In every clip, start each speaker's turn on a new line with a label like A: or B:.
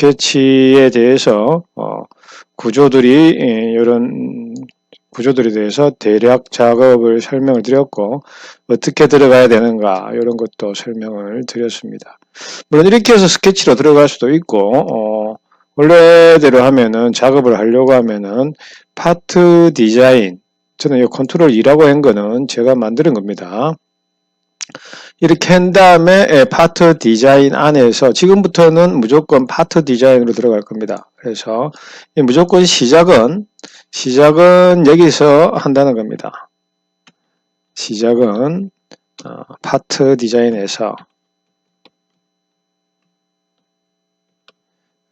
A: 스케치에 대해서 어, 구조들이 이런 구조들에 대해서 대략 작업을 설명을 드렸고 어떻게 들어가야 되는가 이런 것도 설명을 드렸습니다. 물론 이렇게 해서 스케치로 들어갈 수도 있고 어, 원래대로 하면은 작업을 하려고 하면은 파트 디자인 저는 이 컨트롤 2라고 한 거는 제가 만드는 겁니다. 이렇게 한 다음에 예, 파트 디자인 안에서 지금부터는 무조건 파트 디자인으로 들어갈 겁니다. 그래서 무조건 시작은 시작은 여기서 한다는 겁니다. 시작은 어, 파트 디자인에서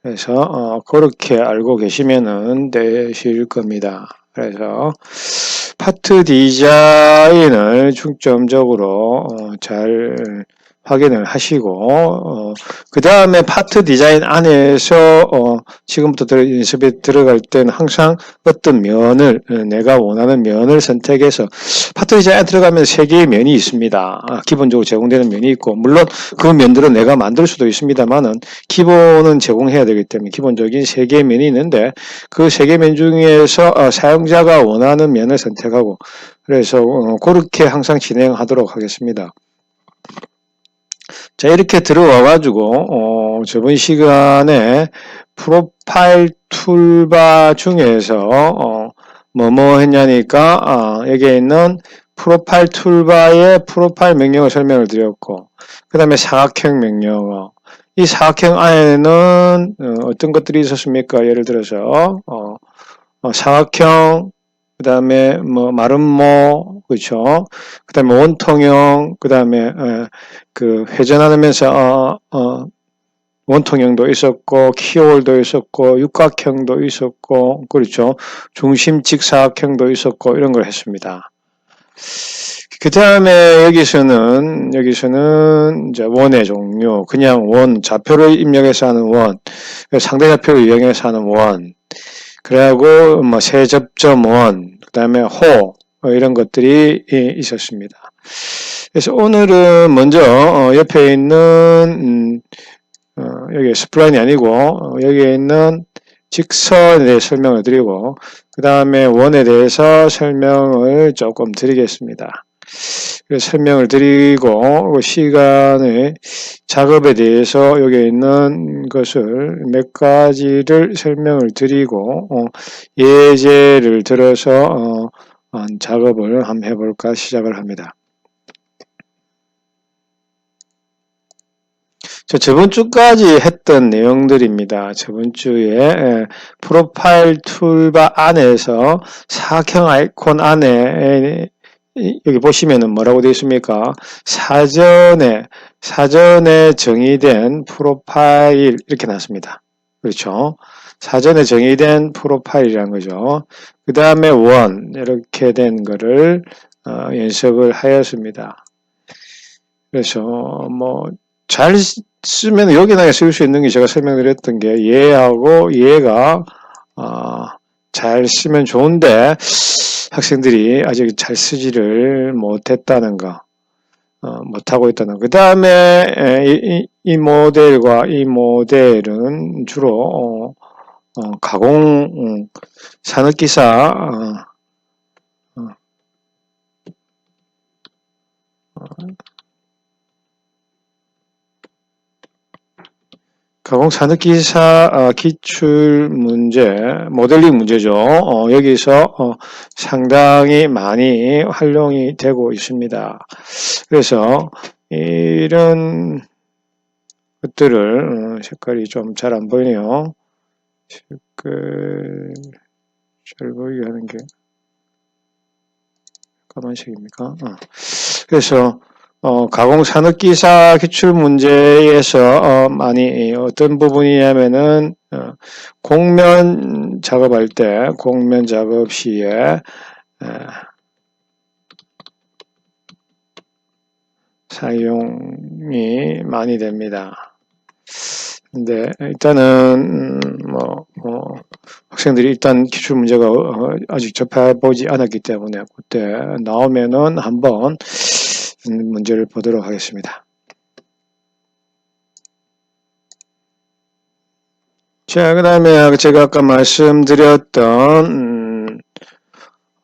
A: 그래서 어, 그렇게 알고 계시면은 되실 겁니다. 그래서 파트 디자인을 중점적으로 어, 잘 확인을 하시고 어, 그 다음에 파트 디자인 안에서 어, 지금부터 들어, 연습에 들어갈 때는 항상 어떤 면을 어, 내가 원하는 면을 선택해서 파트 디자인 들어가면 세 개의 면이 있습니다. 아, 기본적으로 제공되는 면이 있고 물론 그 면들은 내가 만들 수도 있습니다만은 기본은 제공해야 되기 때문에 기본적인 세 개의 면이 있는데 그 세개면 중에서 어, 사용자가 원하는 면을 선택하고 그래서 어, 그렇게 항상 진행하도록 하겠습니다. 자, 이렇게 들어와 가지고, 어, 저번 시간에 프로파일 툴바 중에서, 어, 뭐뭐 했냐니까, 어, 여기에 있는 프로파일 툴바의 프로파일 명령을 설명을 드렸고, 그 다음에 사각형 명령어. 이 사각형 안에는 어, 떤 것들이 있었습니까? 예를 들어서, 어, 어, 사각형, 그 다음에 뭐 마름모 그렇죠? 그 다음에 원통형 그 다음에 그 회전하면서 어, 어, 원통형도 있었고 키홀도 있었고 육각형도 있었고 그렇죠? 중심 직 사각형도 있었고 이런 걸 했습니다. 그 다음에 여기서는 여기서는 이제 원의 종류 그냥 원 좌표를 입력해서 하는 원 상대 좌표를 이용해서 하는 원 그리고 뭐 세접점1, 그 다음에 호뭐 이런 것들이 있었습니다. 그래서 오늘은 먼저 어, 옆에 있는 음, 어, 여기 스프라인이 아니고 어, 여기에 있는 직선에 대해 설명을 드리고 그 다음에 원에 대해서 설명을 조금 드리겠습니다. 설명을 드리고 그 시간의 작업에 대해서 여기 있는 것을 몇 가지를 설명을 드리고 어, 예제를 들어서 어, 작업을 한번 해볼까 시작을 합니다. 자, 저번 주까지 했던 내용들입니다. 저번 주에 프로파일 툴바 안에서 사각형 아이콘 안에 여기 보시면은 뭐라고 되어 있습니까? 사전에 사전에 정의된 프로파일 이렇게 나왔습니다. 그렇죠? 사전에 정의된 프로파일이라는 거죠. 그 다음에 원 이렇게 된 거를 어, 연습을 하였습니다. 그래서 뭐 잘 쓰면 여기나 쓸수 있는 게 제가 설명드렸던 게 얘하고 얘가 어, 잘 쓰면 좋은데 학생들이 아직 잘 쓰지를 못했다는 거, 어, 못하고 있다는 거. 그 다음에 이, 이, 모델과 이 모델은 주로 어, 어, 가공 음, 산업기사 어, 어, 가공 산업기사 어, 기출 문제, 모델링 문제죠. 어, 여기서 어, 상당히 많이 활용이 되고 있습니다. 그래서 이런 것들을 색깔이 좀 잘 안 보이네요. 색깔 잘 보이게 하는 게 까만색입니까? 그래서 어, 가공 산업기사 기출 문제에서 어, 많이 어떤 부분이냐면은 어, 공면 작업할 때 공면 작업 시에 에, 사용이 많이 됩니다. 근데 일단은 음, 뭐, 뭐 학생들이 일단 기출 문제가 어, 아직 접해보지 않았기 때문에 그때 나오면은 한번 문제를 보도록 하겠습니다. 자, 그 다음에 제가 아까 말씀드렸던, 음,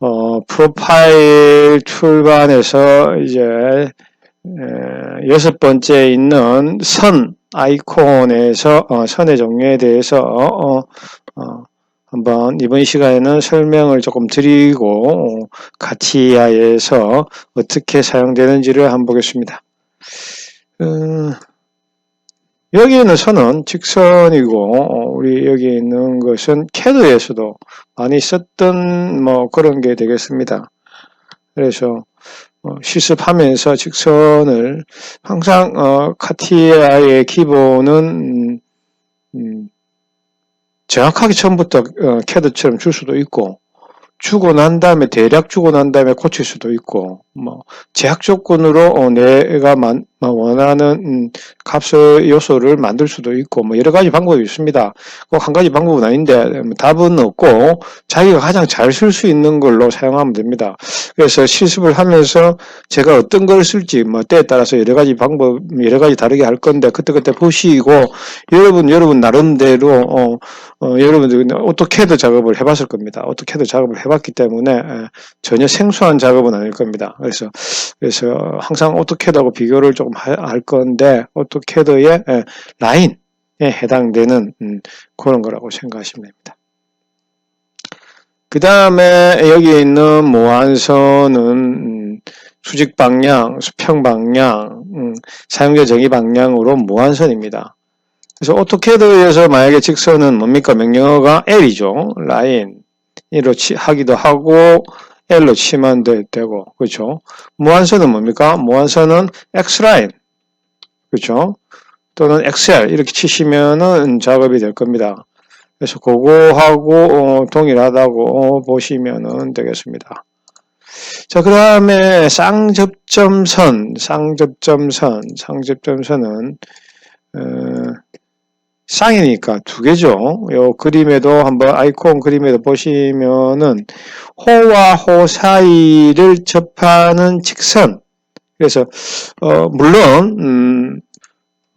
A: 어, 프로파일 툴반에서 이제, 에, 여섯 번째 있는 선 아이콘에서, 어, 선의 종류에 대해서, 어, 어, 한번 이번 시간에는 설명을 조금 드리고, 어, 가티아에서 어떻게 사용되는지를 한번 보겠습니다. 음, 여기 있는 선은 직선이고 어, 우리 여기 있는 것은 캐드에서도 많이 썼던 뭐 그런 게 되겠습니다. 그래서 어, 실습하면서 직선을 항상 어, 카티아의 기본은 음, 음, 정확하게 처음부터 어, 캐드처럼 줄 수도 있고 주고 난 다음에 대략 주고 난 다음에 고칠 수도 있고 뭐 제약 조건으로 어, 내가 만, 뭐 원하는 음, 값의 요소를 만들 수도 있고 뭐 여러 가지 방법이 있습니다. 꼭 한 가지 방법은 아닌데 뭐 답은 없고 자기가 가장 잘 쓸 수 있는 걸로 사용하면 됩니다. 그래서 실습을 하면서 제가 어떤 걸 쓸지 뭐 때에 따라서 여러 가지 방법 여러 가지 다르게 할 건데 그때 그때 보시고 여러분 여러분 나름대로 어, 어, 여러분들 오토캐드 작업을 해봤을 겁니다. 오토캐드 작업을 해봤기 때문에 에, 전혀 생소한 작업은 아닐 겁니다. 그래서 그래서 항상 오토캐드하고 비교를 조금 하- 할 건데 오토캐드의 에, 라인에 해당되는 음, 그런 거라고 생각하시면 됩니다. 그 다음에 여기 있는 모안선은 음, 수직 방향, 수평 방향, 음, 사용자 정의 방향으로 무한선입니다. 그래서 오토캐드에서 만약에 직선은 뭡니까? 명령어가 L이죠. 라인으로 치- 하기도 하고 L로 치면 되- 되고 그렇죠. 무한선은 뭡니까? 무한선은 X라인 그렇죠. 또는 XL 이렇게 치시면은 작업이 될 겁니다. 그래서 그거하고 어, 동일하다고 보시면은 되겠습니다. 자, 그 다음에 쌍접점선, 쌍접점선, 쌍접점선은 어, 쌍이니까 두 개죠. 요 그림에도 한번 아이콘 그림에도 보시면은 호와 호 사이를 접하는 직선. 그래서 어, 물론 음,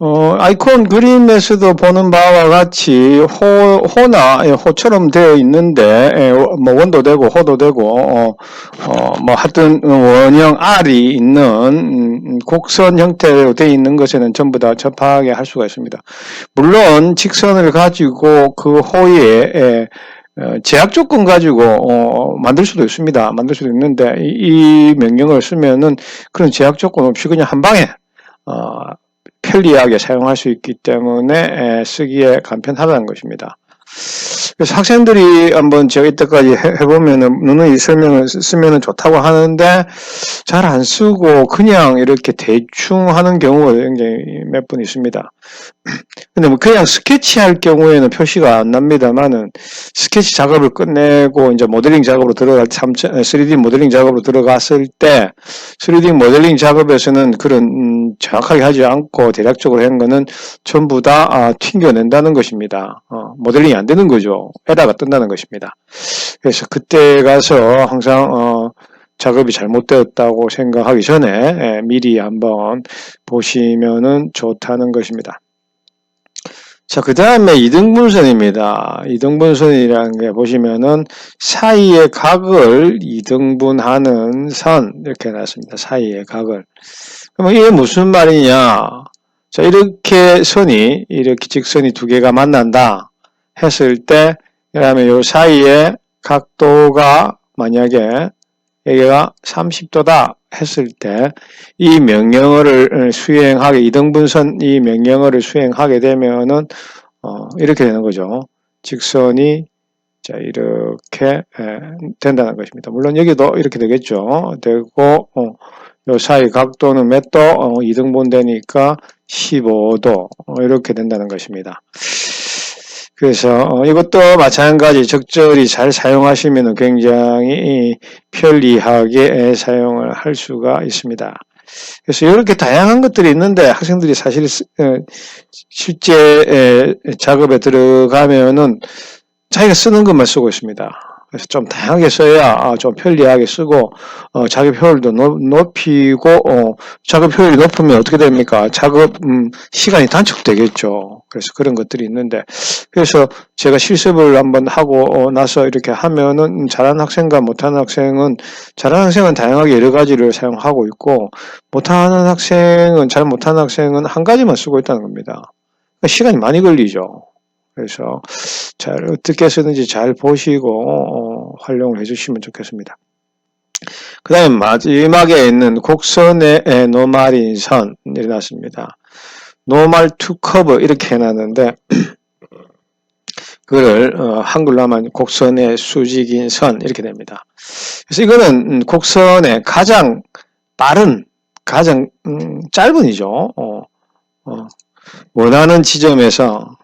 A: 어, 아이콘 그림에서도 보는 바와 같이 호, 호나 예, 호처럼 되어 있는데 예, 뭐 원도 되고 호도 되고 어, 어, 뭐 하여튼 원형 R이 있는 음, 곡선 형태로 되어 있는 것에는 전부 다 접하게 할 수가 있습니다. 물론 직선을 가지고 그 호에 예, 어, 제약 조건 가지고 어, 만들 수도 있습니다. 만들 수도 있는데 이, 이 명령을 쓰면은 그런 제약 조건 없이 그냥 한 방에 어, 편리하게 사용할 수 있기 때문에 에, 쓰기에 간편하다는 것입니다. 그래서 학생들이 한번 제가 이때까지 해- 해보면은 누누이 설명을 쓰- 쓰면은 좋다고 하는데 잘 안 쓰고 그냥 이렇게 대충 하는 경우가 굉장히 몇번 있습니다. 근데 뭐 그냥 스케치할 경우에는 표시가 안 납니다만은 스케치 작업을 끝내고 이제 모델링 작업으로 들어갈 때 3D 모델링 작업으로 들어갔을 때 3D 모델링 작업에서는 그런 음, 정확하게 하지 않고 대략적으로 한 거는 전부 다 아, 튕겨낸다는 것입니다. 어, 모델링이 안 되는 거죠. 에러가 뜬다는 것입니다. 그래서 그때 가서 항상 어, 작업이 잘못되었다고 생각하기 전에 예, 미리 한번 보시면은 좋다는 것입니다. 자, 그 다음에 이등분선입니다. 이등분선이라는 게 보시면은 사이의 각을 이등분하는 선, 이렇게 놨습니다. 사이의 각을. 그러면 이게 무슨 말이냐? 자, 이렇게 선이, 이렇게 직선이 두 개가 만난다 했을 때, 그 다음에 요 사이에 각도가 만약에 여기가 30도다 했을 때, 이 명령어를 수행하게, 이등분선 이 명령어를 수행하게 되면은, 어, 이렇게 되는 거죠. 직선이, 자, 이렇게, 에, 된다는 것입니다. 물론 여기도 이렇게 되겠죠. 되고, 어, 요 사이 각도는 몇 도? 어, 2등분 되니까 15도. 어, 이렇게 된다는 것입니다. 그래서 어, 이것도 마찬가지 적절히 잘 사용하시면 굉장히 편리하게 사용을 할 수가 있습니다. 그래서 이렇게 다양한 것들이 있는데 학생들이 사실 쓰- 어, 실제 에, 작업에 들어가면은 자기가 쓰는 것만 쓰고 있습니다. 그래서 좀 다양하게 써야 아, 좀 편리하게 쓰고 어, 작업 효율도 높, 높이고 어, 작업 효율이 높으면 어떻게 됩니까? 작업 음, 시간이 단축되겠죠. 그래서 그런 것들이 있는데 그래서 제가 실습을 한번 하고 어, 나서 이렇게 하면은 잘하는 학생과 못하는 학생은 잘하는 학생은 다양하게 여러 가지를 사용하고 있고 못하는 학생은 잘 못하는 학생은 한 가지만 쓰고 있다는 겁니다. 시간이 많이 걸리죠. 그래서 잘 어떻게 쓰는지 잘 보시고 어, 활용을 해주시면 좋겠습니다. 그 다음에 마지막에 있는 곡선의 노말인 선 일어났습니다. 노말 투 커브 이렇게 해놨는데 그걸 어, 한글로 하면 곡선의 수직인 선 이렇게 됩니다. 그래서 이거는 음, 곡선의 가장 빠른 가장 음, 짧은이죠. 어, 어, 원하는 지점에서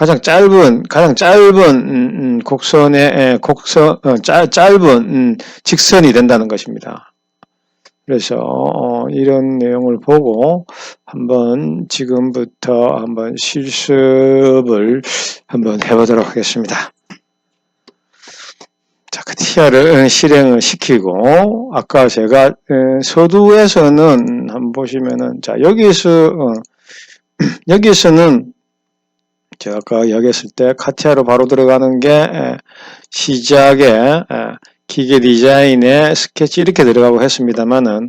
A: 가장 짧은 가장 짧은 음, 음, 곡선의 에, 곡선 어, 짧, 짧은 음, 직선이 된다는 것입니다. 그래서 어, 이런 내용을 보고 한번 지금부터 한번 실습을 한번 해보도록 하겠습니다. 자, 카티아를 실행을 시키고 아까 제가 에, 서두에서는 한번 보시면은 자 여기서 어, 여기서는 제가 아까 이야기했을 때 카티아로 바로 들어가는 게 에, 시작에 에, 기계 디자인에 스케치 이렇게 들어가고 했습니다만은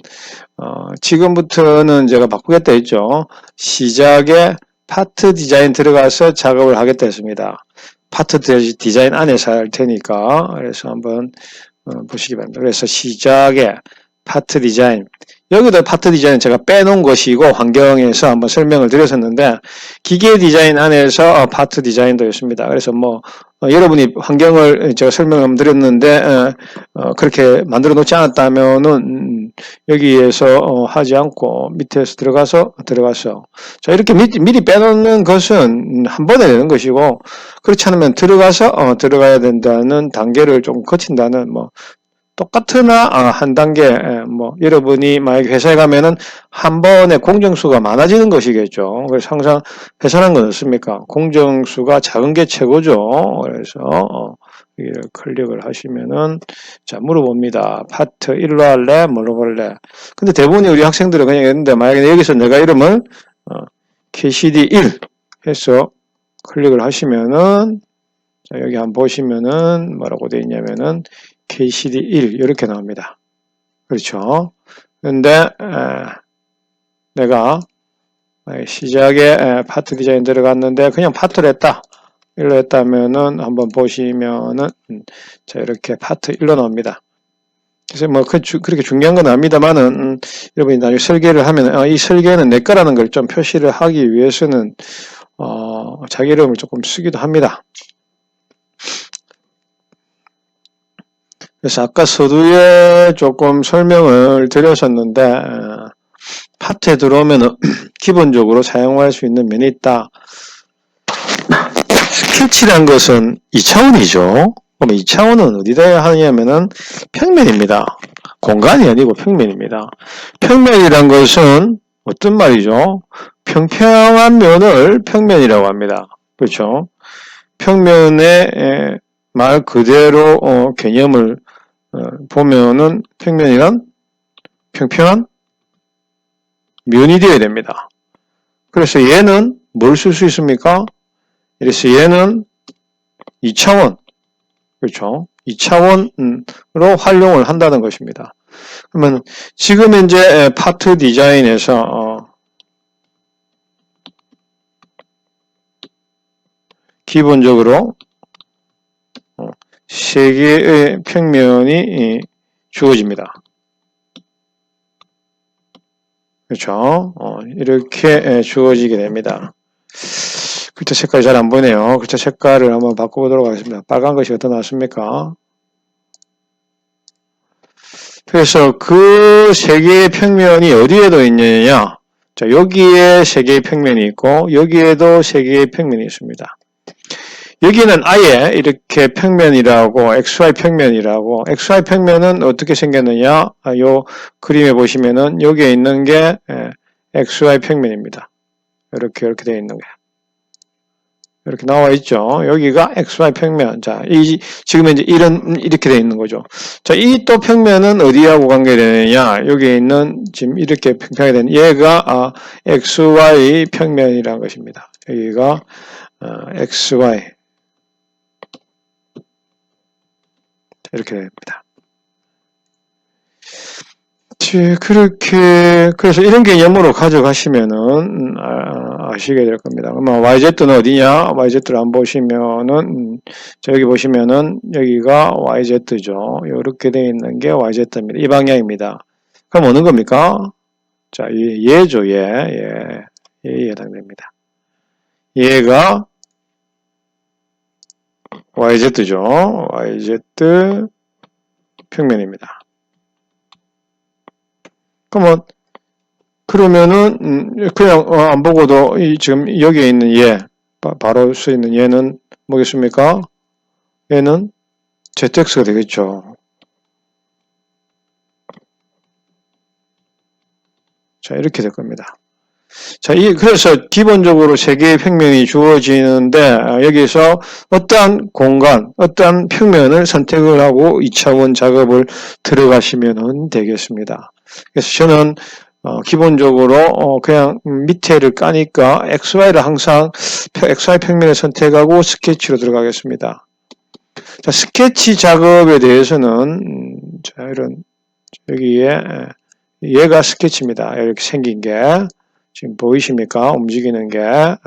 A: 어, 지금부터는 제가 바꾸겠다 했죠. 시작에 파트 디자인 들어가서 작업을 하겠다 했습니다. 파트 디자인 안에서 할 테니까 그래서 한번 어, 보시기 바랍니다. 그래서 시작에 파트 디자인 여기도 파트 디자인 제가 빼놓은 것이고 환경에서 한번 설명을 드렸었는데 기계 디자인 안에서 어, 파트 디자인도 있습니다. 그래서 뭐 어, 여러분이 환경을 제가 설명을 드렸는데 어, 어, 그렇게 만들어 놓지 않았다면은 음, 여기에서 어, 하지 않고 밑에서 들어가서 들어가서 자 이렇게 미, 미리 빼놓는 것은 한 번에 되는 것이고 그렇지 않으면 들어가서 어, 들어가야 된다는 단계를 좀 거친다는 뭐 똑같으나 아, 한 단계 예, 뭐 여러분이 만약 회사에 가면은 한 번에 공정수가 많아지는 것이겠죠. 그래서 항상 회사는 건 어떻습니까? 공정수가 작은 게 최고죠. 그래서 어, 클릭을 하시면은 자 물어봅니다. 파트 1로 할래? 물어볼래? 근데 대부분이 우리 학생들은 그냥 했는데 만약에 여기서 내가 이름을 어, KCD1 해서 클릭을 하시면은 자 여기 한번 보시면은 뭐라고 되어 있냐면은 KCD1 이렇게 나옵니다. 그렇죠? 근데 내가 시작에 파트 디자인 들어갔는데 그냥 파트를 했다. 1로 했다면은 한번 보시면은 음, 자 이렇게 파트 1로 나옵니다. 그래서 뭐 그, 그렇게 중요한 건 아닙니다만은 음, 여러분이 나중에 설계를 하면 어, 이 설계는 내 거라는 걸 좀 표시를 하기 위해서는 어, 자기 이름을 조금 쓰기도 합니다. 그래서 아까 서두에 조금 설명을 드렸었는데 파트에 들어오면 기본적으로 사용할 수 있는 면이 있다. 스케치란 것은 2차원이죠. 그럼 2차원은 어디다 하냐면은 평면입니다. 공간이 아니고 평면입니다. 평면이란 것은 어떤 말이죠? 평평한 면을 평면이라고 합니다. 그렇죠? 평면의 말 그대로 어, 개념을 어, 보면은 평면이란 평평한 면이 되어야 됩니다. 그래서 얘는 뭘 쓸 수 있습니까? 그래서 얘는 2차원, 그렇죠? 2차원으로 활용을 한다는 것입니다. 그러면 지금 이제 파트 디자인에서 어, 기본적으로 세 개의 평면이 주어집니다. 그렇죠? 어, 이렇게 주어지게 됩니다. 글자 색깔이 잘 안 보이네요. 글자 색깔을 한번 바꿔보도록 하겠습니다. 빨간 것이 어떤 나왔습니까? 그래서 그 세 개의 평면이 어디에도 있느냐? 자, 여기에 세 개의 평면이 있고, 여기에도 세 개의 평면이 있습니다. 여기는 아예 이렇게 평면이라고 XY 평면이라고 XY 평면은 어떻게 생겼느냐 아, 요 그림에 보시면은 여기에 있는 게 예, XY 평면입니다. 이렇게 이렇게 되어 있는 게 이렇게 나와 있죠. 여기가 XY 평면. 자, 이 지금 이제 이런 이렇게 되어 있는 거죠. 자, 이 또 평면은 어디하고 관계되느냐? 여기에 있는 지금 이렇게 평평이 된 얘가 아, XY 평면이라는 것입니다. 여기가 어, XY 이렇게 됩니다. 예, 그렇게 그래서 이런 개념으로 가져가시면은 음, 아, 시게 될 겁니다. 그러면 yz는 어디냐? yz를 안 보시면은 음, 저기 보시면은 여기가 yz죠. 이렇게 되어 있는 게 yz입니다. 이 방향입니다. 그럼 어느 겁니까? 자, 얘, 얘죠, 얘, 얘, 얘에 해당됩니다. 얘가 yz죠. yz 평면입니다. 그러면 그러면은 음, 그냥 어, 안 보고도 이 지금 여기에 있는 얘 바로 수 있는 얘는 뭐겠습니까? 얘는 ZX가 되겠죠. 자 이렇게 될 겁니다. 자, 이, 그래서 기본적으로 세 개의 평면이 주어지는데, 아, 여기서 어떠한 공간, 어떠한 평면을 선택을 하고 2차원 작업을 들어가시면 되겠습니다. 그래서 저는 어, 기본적으로 어, 그냥 밑에를 까니까 XY를 항상 XY 평면을 선택하고 스케치로 들어가겠습니다. 자, 스케치 작업에 대해서는 음, 자, 이런 여기에 얘가 스케치입니다. 이렇게 생긴 게 지금 보이십니까? 움직이는 게 아,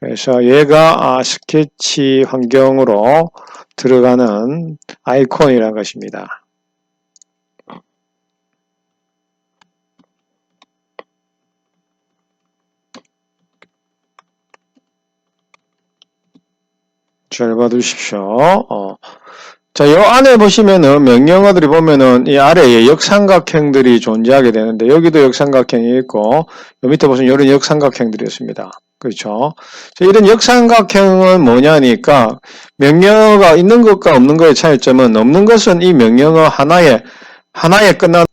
A: 그래서 얘가 아, 스케치 환경으로 들어가는 아이콘이라는 것입니다. 잘 봐두십시오. 어. 자, 요 안에 보시면은 명령어들이 보면은 이 아래에 역삼각형들이 존재하게 되는데 여기도 역삼각형이 있고 요 밑에 보시면 이런 역삼각형들이 있습니다. 그렇죠? 자, 이런 역삼각형은 뭐냐니까 명령어가 있는 것과 없는 것의 차이점은 없는 것은 이 명령어 하나에 하나에 끝나 어,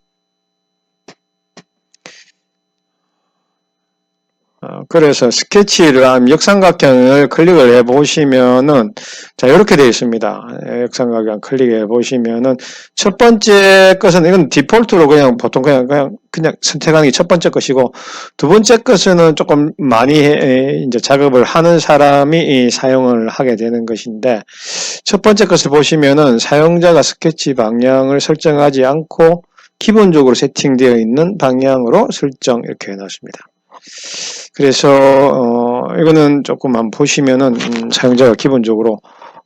A: 그래서 스케치를 한 역삼각형을 클릭을 해 보시면은 자 이렇게 되어 있습니다. 역삼각형 클릭해 보시면은 첫 번째 것은 이건 디폴트로 그냥 보통 그냥 그냥 그냥 선택하는 게 첫 번째 것이고 두 번째 것은 조금 많이 이제 작업을 하는 사람이 사용을 하게 되는 것인데 첫 번째 것을 보시면은 사용자가 스케치 방향을 설정하지 않고 기본적으로 세팅되어 있는 방향으로 설정 이렇게 해놨습니다. 그래서 어, 이거는 조금 만 보시면은 음, 사용자가 기본적으로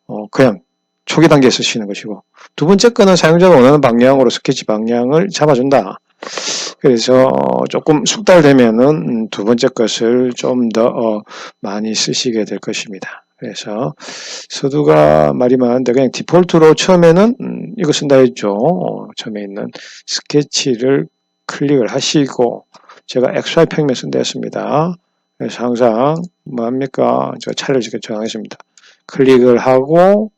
A: 어, 그냥 초기 단계에 쓰시는 것이고 두 번째 거는 사용자가 원하는 방향으로 스케치 방향을 잡아준다. 그래서 어, 조금 숙달되면은 음, 두 번째 것을 좀더 어, 많이 쓰시게 될 것입니다. 그래서 서두가 말이 많은데 그냥 디폴트로 처음에는 음, 이거 쓴다 했죠. 어, 처음에 있는 스케치를 클릭을 하시고 제가 XY 평면 쓴다 했습니다. 그래서 항상 뭐합니까? 제가 차례를 이렇게 정하겠습니다. 클릭을 하고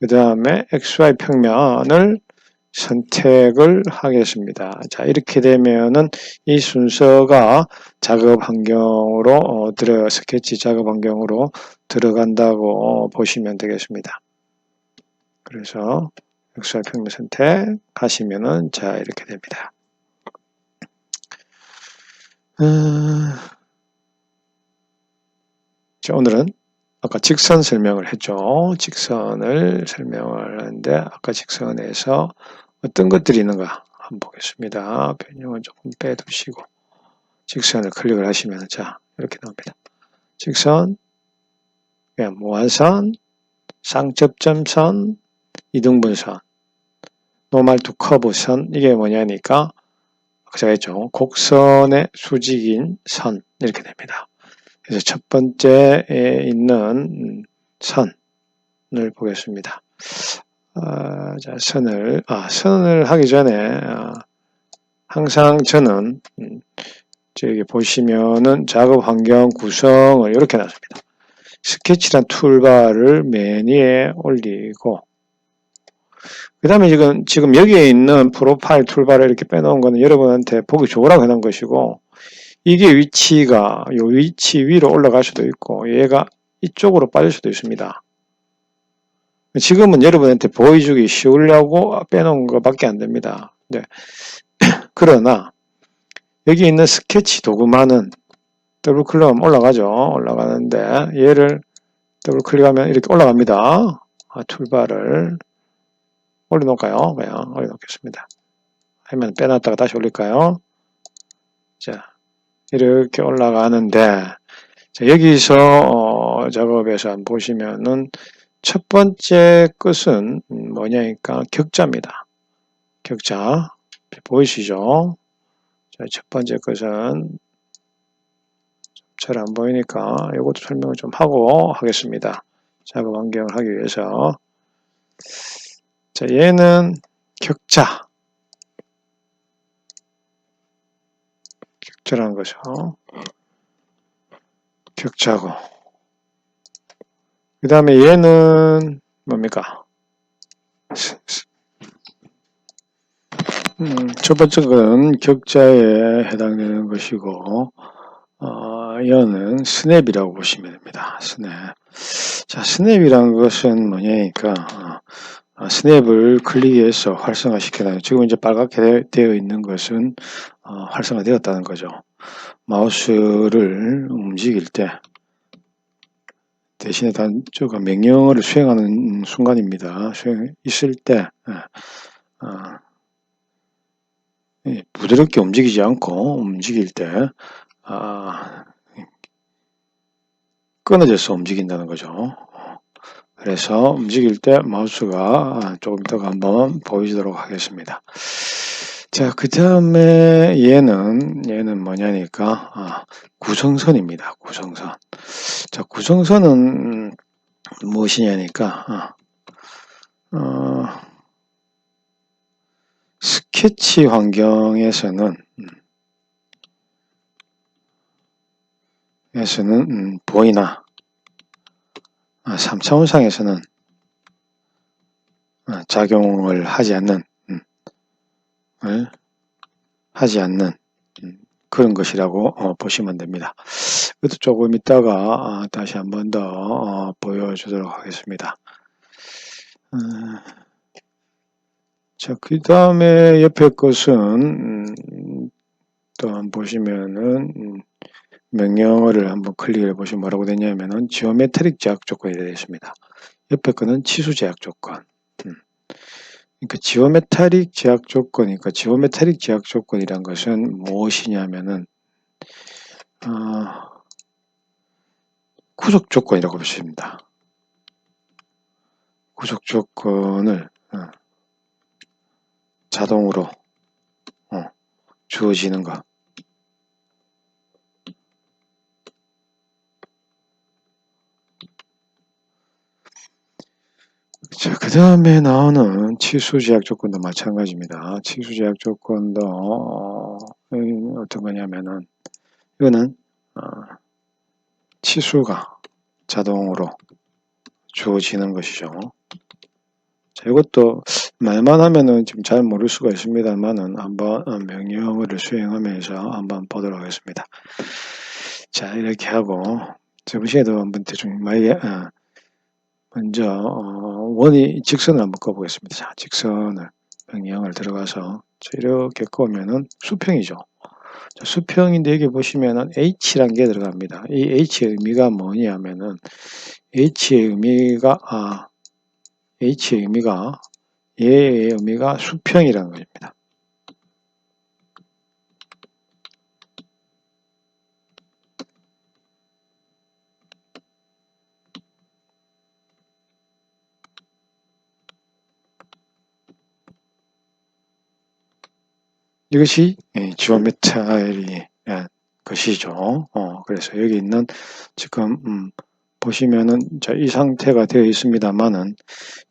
A: 그 다음에 XY 평면을 선택을 하겠습니다. 자 이렇게 되면은 이 순서가 작업 환경으로 어, 들어 스케치 작업 환경으로 들어간다고 어, 보시면 되겠습니다. 그래서 XY 평면 선택하시면은 자 이렇게 됩니다. 음... 자, 오늘은 아까 직선 설명을 했죠. 직선을 설명을 하는데 아까 직선에서 어떤 것들이 있는가 한번 보겠습니다. 변형을 조금 빼두시고 직선을 클릭을 하시면 자 이렇게 나옵니다. 직선, 모아선, 쌍접점선, 이등분선, 노말 투 커브선 이게 뭐냐니까 제가 했죠. 곡선의 수직인 선 이렇게 됩니다. 그래서 첫 번째에 있는 선을 보겠습니다. 아, 자, 선을 아, 선을 하기 전에 아, 항상 저는 음, 저기 보시면은 작업 환경 구성을 이렇게 놨습니다. 스케치란 툴바를 맨 위에 올리고 그 다음에 지금, 지금 여기에 있는 프로파일 툴바를 이렇게 빼놓은 거는 여러분한테 보기 좋으라고 해놓은 것이고 이게 위치가 요 위치 위로 올라갈 수도 있고 얘가 이쪽으로 빠질 수도 있습니다. 지금은 여러분한테 보여주기 쉬우려고 빼놓은 것밖에 안 됩니다. 네. 그러나 여기 있는 스케치 도구만은 더블 클릭하면 올라가죠. 올라가는데 얘를 더블 클릭하면 이렇게 올라갑니다. 아, 툴바를 올려놓을까요? 그냥 올려놓겠습니다. 하면 빼놨다가 다시 올릴까요? 자, 이렇게 올라가는데 자, 여기서 어, 작업에서 한번 보시면은 첫 번째 것은 뭐냐니까 격자입니다. 격자 보이시죠? 자, 첫 번째 것은 잘 안 보이니까 이것도 설명을 좀 하고 하겠습니다. 작업 환경을 하기 위해서 자 얘는 격자 격자라는 거죠. 격자고 그 다음에 얘는 뭡니까? 음, 첫 번째 건 격자에 해당되는 것이고 어, 얘는 스냅이라고 보시면 됩니다. 스냅. 자, 스냅이라는 것은 뭐냐니까 어, 스냅을 클릭해서 활성화시켜놔요. 지금 이제 빨갛게 되어 있는 것은 어, 활성화되었다는 거죠. 마우스를 움직일 때 대신에 단조가 명령어를 수행하는 순간입니다. 수행 있을 때 예, 어, 예, 부드럽게 움직이지 않고 움직일 때 아, 끊어져서 움직인다는 거죠. 그래서 움직일 때 마우스가 조금 이따가 한번 보여주도록 하겠습니다. 자, 그 다음에 얘는, 얘는 뭐냐니까, 아, 구성선입니다. 구성선. 자, 구성선은 무엇이냐니까, 아, 어, 스케치 환경에서는, 음, 에서는, 음, 보이나, 아, 3차원상에서는 아, 작용을 하지 않는 을 하지 않는 음, 그런 것이라고 어, 보시면 됩니다. 이것도 조금 이따가 아, 다시 한 번더 어, 보여주도록 하겠습니다. 음, 자, 그 다음에 옆에 것은 음, 또 한번 보시면은 명령어를 한번 클릭해 보시면 뭐라고 되냐면은 지오메트릭 제약 조건이 되어 있습니다. 옆에 거는 치수 제약 조건. 음. 그러니까 지오메트릭 제약 조건이니까 지오메트릭 제약 조건이란 것은 무엇이냐면은 어, 구속 조건이라고 보십니다. 구속 조건을 어, 자동으로 어, 주어지는 것. 자, 그 다음에 나오는 치수 제약 조건도 마찬가지입니다. 치수 제약 조건도 어, 떤 거냐면은 이거는 어, 치수가 자동으로 주어지는 것이죠. 자, 이것도 말만 하면은 지금 잘 모를 수가 있습니다만은 한번 명령어를 수행하면서 한번 보도록 하겠습니다. 자, 이렇게 하고 저번 시에도 한번 대충 만약에 어, 먼저 어, 원이 직선을 한번 꺼보겠습니다. 자, 직선을 명령을 들어가서 이렇게 꺼면은 수평이죠. 자, 수평인데 여기 보시면은 H란 게 들어갑니다. 이 H의 의미가 뭐냐면은 H의 의미가 아 H의 의미가 얘의 의미가 수평이라는 것입니다. 이것이 지오메트리 것이죠. 어, 그래서 여기 있는 지금 음, 보시면은 자, 이 상태가 되어 있습니다만은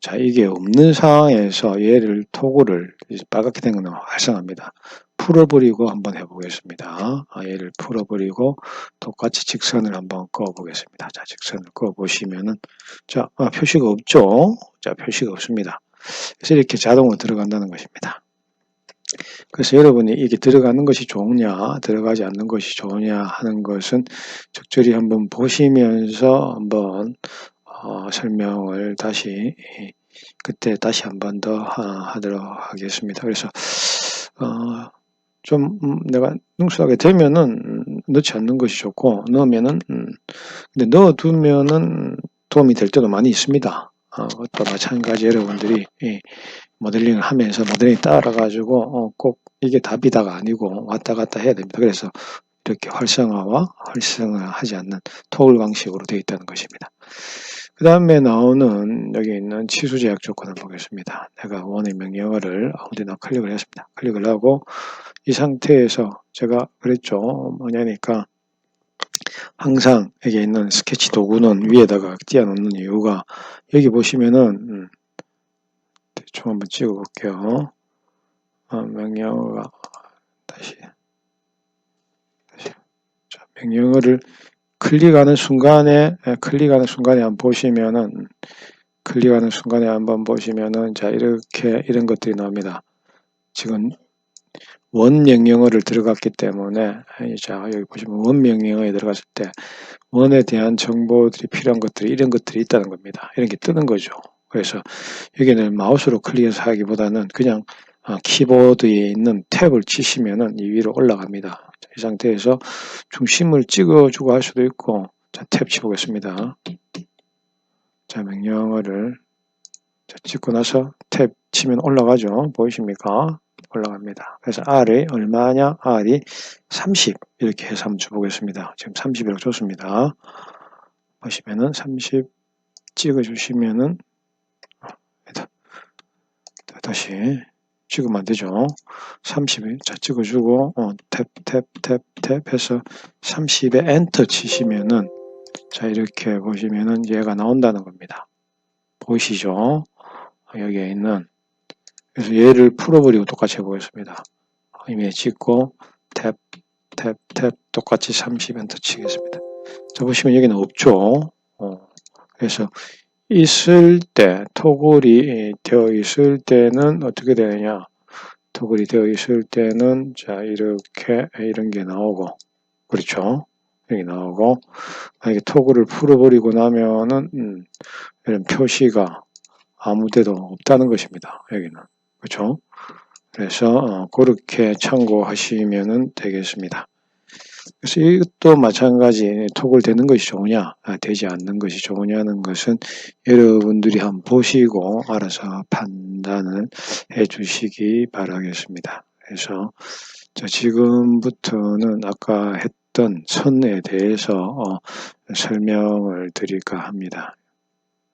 A: 자 이게 없는 상황에서 얘를 토구를 빨갛게 된 거는 활성화합니다. 풀어버리고 한번 해보겠습니다. 아, 얘를 풀어버리고 똑같이 직선을 한번 그어보겠습니다. 자, 직선을 그어보시면은 자, 아, 표시가 없죠? 자, 표시가 없습니다. 그래서 이렇게 자동으로 들어간다는 것입니다. 그래서 여러분이 이게 들어가는 것이 좋으냐, 들어가지 않는 것이 좋으냐 하는 것은 적절히 한번 보시면서 한번 어, 설명을 다시 그때 다시 한번 더 하도록 하겠습니다. 그래서 어, 좀 음, 내가 능수하게 되면은 넣지 않는 것이 좋고 넣으면은 음, 근데 넣어두면은 도움이 될 때도 많이 있습니다. 어, 그것도 마찬가지 여러분들이 예, 모델링을 하면서 모델링 따라가지고 어, 꼭 이게 답이다가 아니고 왔다 갔다 해야 됩니다. 그래서 이렇게 활성화와 활성화하지 않는 토글 방식으로 되어 있다는 것입니다. 그 다음에 나오는 여기 있는 취소 제약 조건을 보겠습니다. 내가 원의 명령어를 아무데나 클릭을 했습니다. 클릭을 하고 이 상태에서 제가 그랬죠. 뭐냐니까 항상 여기 있는 스케치 도구는 위에다가 띄워놓는 이유가 여기 보시면은 음, 대충 한번 찍어 볼게요. 어, 명령어가 다시 다시 자, 명령어를 클릭하는 순간에 예, 클릭하는 순간에 한번 보시면은 클릭하는 순간에 한번 보시면은 자 이렇게 이런 것들이 나옵니다. 지금 원 명령어를 들어갔기 때문에 자 여기 보시면 원 명령어에 들어갔을 때 원에 대한 정보들이 필요한 것들이 이런 것들이 있다는 겁니다. 이런 게 뜨는 거죠. 그래서 여기는 마우스로 클릭해서 하기보다는 그냥 아, 키보드에 있는 탭을 치시면은 이 위로 올라갑니다. 이 상태에서 중심을 찍어주고 할 수도 있고 자, 탭 치보겠습니다. 자, 명령어를 자, 찍고 나서 탭 치면 올라가죠. 보이십니까? 올라갑니다. 그래서 R이 얼마냐? R이 30 이렇게 해서 한번 줘보겠습니다. 지금 30이라고 줬습니다. 보시면은 30 찍어주시면은 다시 찍으면 안 되죠. 30에 자 찍어주고 어, 탭, 탭, 탭, 탭 해서 30에 엔터 치시면은 자 이렇게 보시면은 얘가 나온다는 겁니다. 보이시죠? 여기에 있는 그래서 얘를 풀어버리고 똑같이 해보겠습니다. 이미 찍고 탭, 탭, 탭 똑같이 30 엔터 치겠습니다. 자 보시면 여기는 없죠. 어, 그래서 있을 때 토글이 되어 있을 때는 어떻게 되느냐? 토글이 되어 있을 때는 자 이렇게 이런 게 나오고 그렇죠? 여기 나오고 만약에 토글을 풀어버리고 나면은 음, 이런 표시가 아무 데도 없다는 것입니다 여기는. 그렇죠? 그래서 어, 그렇게 참고하시면 되겠습니다 그래서 이것도 마찬가지 토글 되는 것이 좋으냐 아, 되지 않는 것이 좋으냐는 것은 여러분들이 한번 보시고 알아서 판단을 해 주시기 바라겠습니다. 그래서 지금부터는 아까 했던 선에 대해서 어, 설명을 드릴까 합니다.